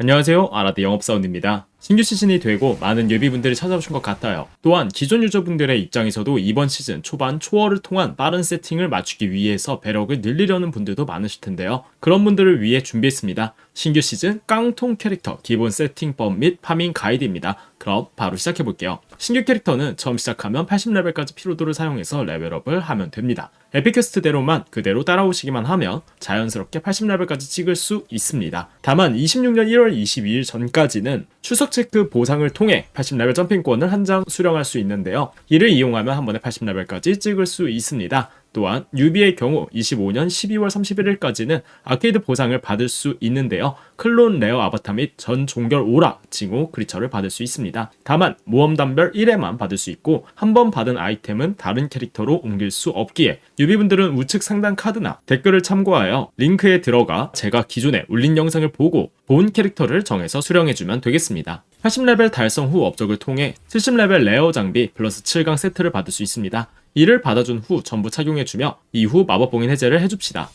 안녕하세요. 아라드 영업사원입니다. 신규 시즌이 되고 많은 예비분들이 찾아오신 것 같아요. 또한 기존 유저분들의 입장에서도 이번 시즌 초반 초월을 통한 빠른 세팅을 맞추기 위해서 배럭을 늘리려는 분들도 많으실 텐데요. 그런 분들을 위해 준비했습니다. 신규 시즌 깡통 캐릭터 기본 세팅법 및 파밍 가이드입니다. 그럼 바로 시작해볼게요. 신규 캐릭터는 처음 시작하면 80레벨까지 피로도를 사용해서 레벨업을 하면 됩니다. 에피퀘스트대로만 그대로 따라오시기만 하면 자연스럽게 80레벨까지 찍을 수 있습니다. 다만 26년 1월 22일 전까지는 추석 체크 보상을 통해 80레벨 점핑권을 한 장 수령할 수 있는데요. 이를 이용하면 한 번에 80레벨까지 찍을 수 있습니다. 또한 유비의 경우 25년 12월 31일까지는 아케이드 보상을 받을 수 있는데요. 클론 레어 아바타 및 전 종결 오라 징후 크리처를 받을 수 있습니다. 다만 모험 단별 1회만 받을 수 있고 한 번 받은 아이템은 다른 캐릭터로 옮길 수 없기에 유비분들은 우측 상단 카드나 댓글을 참고하여 링크에 들어가 제가 기존에 올린 영상을 보고 본 캐릭터를 정해서 수령해주면 되겠습니다. 80레벨 달성 후 업적을 통해 70레벨 레어 장비 플러스 7강 세트를 받을 수 있습니다. 이를 받아준 후 전부 착용해주며 이후 마법봉인 해제를 해줍시다.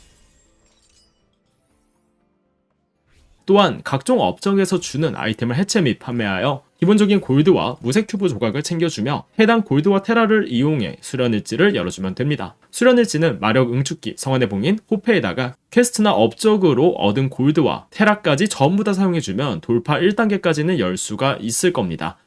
또한 각종 업적에서 주는 아이템을 해체 및 판매하여 기본적인 골드와 무색 큐브 조각을 챙겨주며 해당 골드와 테라를 이용해 수련일지를 열어주면 됩니다. 수련일지는 마력 응축기 성원의 봉인 호페에다가 퀘스트나 업적으로 얻은 골드와 테라까지 전부 다 사용해주면 돌파 1단계까지는 열 수가 있을 겁니다.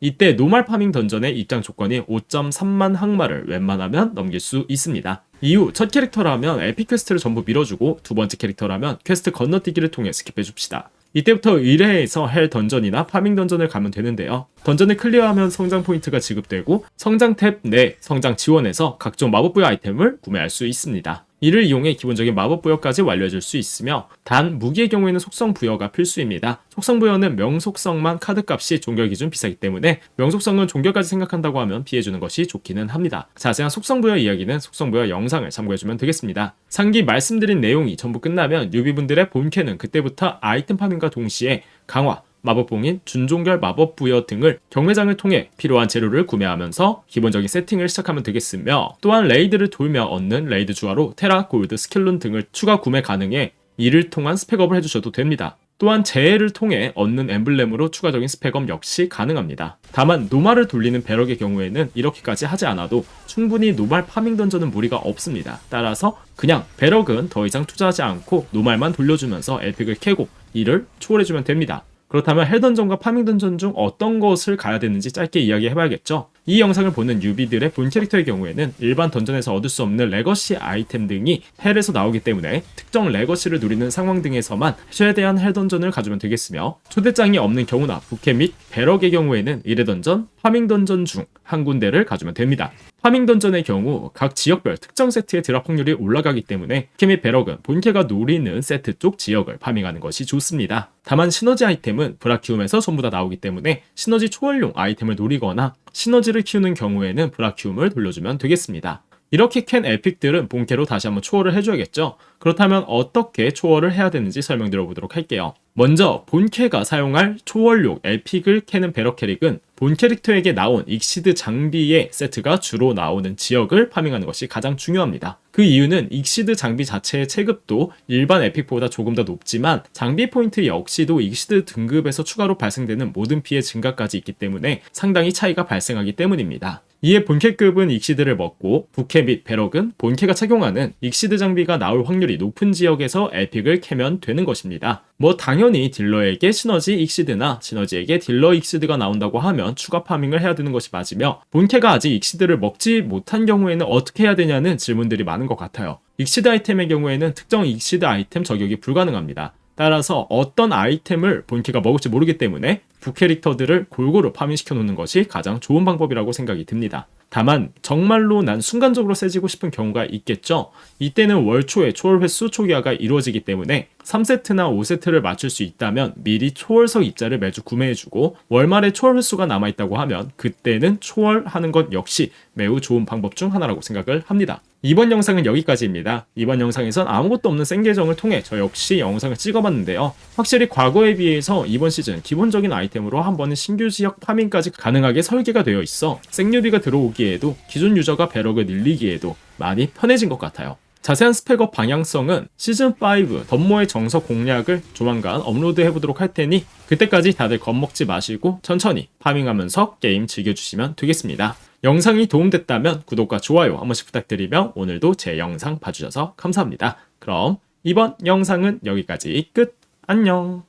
이때 노말 파밍 던전의 입장 조건이 5.3만 항마를 웬만하면 넘길 수 있습니다. 이후 첫 캐릭터라면 에픽 퀘스트를 전부 밀어주고 두 번째 캐릭터라면 퀘스트 건너뛰기를 통해 스킵해줍시다. 이때부터 의뢰에서 헬 던전이나 파밍 던전을 가면 되는데요. 던전을 클리어하면 성장 포인트가 지급되고 성장 탭 내 성장 지원에서 각종 마법 부여 아이템을 구매할 수 있습니다. 이를 이용해 기본적인 마법 부여까지 완료해줄 수 있으며 단 무기의 경우에는 속성 부여가 필수입니다. 속성 부여는 명속성만 카드값이 종결 기준 비싸기 때문에 명속성은 종결까지 생각한다고 하면 피해주는 것이 좋기는 합니다. 자세한 속성 부여 이야기는 속성 부여 영상을 참고해주면 되겠습니다. 상기 말씀드린 내용이 전부 끝나면 유비분들의 본캐는 그때부터 아이템 파밍과 동시에 강화, 마법봉인, 준종결 마법 부여 등을 경매장을 통해 필요한 재료를 구매하면서 기본적인 세팅을 시작하면 되겠으며 또한 레이드를 돌며 얻는 레이드 주화로 테라, 골드, 스킬룬 등을 추가 구매 가능해 이를 통한 스펙업을 해주셔도 됩니다. 또한 재해를 통해 얻는 엠블렘으로 추가적인 스펙업 역시 가능합니다. 다만 노말을 돌리는 배럭의 경우에는 이렇게까지 하지 않아도 충분히 노말 파밍 던전은 무리가 없습니다. 따라서 그냥 배럭은 더 이상 투자하지 않고 노말만 돌려주면서 에픽을 캐고 이를 초월해주면 됩니다. 그렇다면 헬 던전과 파밍 던전 중 어떤 것을 가야 되는지 짧게 이야기해 봐야겠죠. 이 영상을 보는 유비들의 본 캐릭터의 경우에는 일반 던전에서 얻을 수 없는 레거시 아이템 등이 헬에서 나오기 때문에 특정 레거시를 누리는 상황 등에서만 최대한 헬 던전을 가주면 되겠으며 초대장이 없는 경우나 부캐 및 배럭의 경우에는 일회 던전, 파밍 던전 중 한 군데를 가주면 됩니다. 파밍 던전의 경우 각 지역별 특정 세트의 드랍 확률이 올라가기 때문에 케미 배럭은 본캐가 노리는 세트 쪽 지역을 파밍하는 것이 좋습니다. 다만 시너지 아이템은 브라키움에서 전부 다 나오기 때문에 시너지 초월용 아이템을 노리거나 시너지를 키우는 경우에는 브라키움을 돌려주면 되겠습니다. 이렇게 캔 에픽들은 본캐로 다시 한번 초월을 해줘야겠죠. 그렇다면 어떻게 초월을 해야 되는지 설명 드려 보도록 할게요. 먼저 본캐가 사용할 초월용 에픽을 캐는 배럭 캐릭은 본 캐릭터에게 나온 익시드 장비의 세트가 주로 나오는 지역을 파밍하는 것이 가장 중요합니다. 그 이유는 익시드 장비 자체의 체급도 일반 에픽보다 조금 더 높지만 장비 포인트 역시도 익시드 등급에서 추가로 발생되는 모든 피해 증가까지 있기 때문에 상당히 차이가 발생하기 때문입니다. 이에 본캐급은 익시드를 먹고 부캐 및 배럭은 본캐가 착용하는 익시드 장비가 나올 확률이 높은 지역에서 에픽을 캐면 되는 것입니다. 뭐 당연히 딜러에게 시너지 익시드나 시너지에게 딜러 익시드가 나온다고 하면 추가 파밍을 해야 되는 것이 맞으며 본캐가 아직 익시드를 먹지 못한 경우에는 어떻게 해야 되냐는 질문들이 많은 것 같아요. 익시드 아이템의 경우에는 특정 익시드 아이템 저격이 불가능합니다. 따라서 어떤 아이템을 본캐가 먹을지 모르기 때문에 부캐릭터들을 골고루 파밍시켜 놓는 것이 가장 좋은 방법이라고 생각이 듭니다. 다만 정말로 난 순간적으로 세지고 싶은 경우가 있겠죠. 이때는 월초에 초월 횟수 초기화가 이루어지기 때문에 3세트나 5세트를 맞출 수 있다면 미리 초월석 입자를 매주 구매해주고 월말에 초월 횟수가 남아있다고 하면 그때는 초월하는 것 역시 매우 좋은 방법 중 하나라고 생각을 합니다. 이번 영상은 여기까지입니다. 이번 영상에선 아무것도 없는 생계정을 통해 저 역시 영상을 찍어봤는데요. 확실히 과거에 비해서 이번 시즌 기본적인 아이템으로 한 번은 신규 지역 파밍까지 가능하게 설계가 되어 있어 생유비가 들어오기에도 기존 유저가 배럭을 늘리기에도 많이 편해진 것 같아요. 자세한 스펙업 방향성은 시즌5 덤모의 정석 공략을 조만간 업로드 해보도록 할 테니 그때까지 다들 겁먹지 마시고 천천히 파밍하면서 게임 즐겨주시면 되겠습니다. 영상이 도움됐다면 구독과 좋아요 한 번씩 부탁드리며 오늘도 제 영상 봐주셔서 감사합니다. 그럼 이번 영상은 여기까지 끝. 안녕.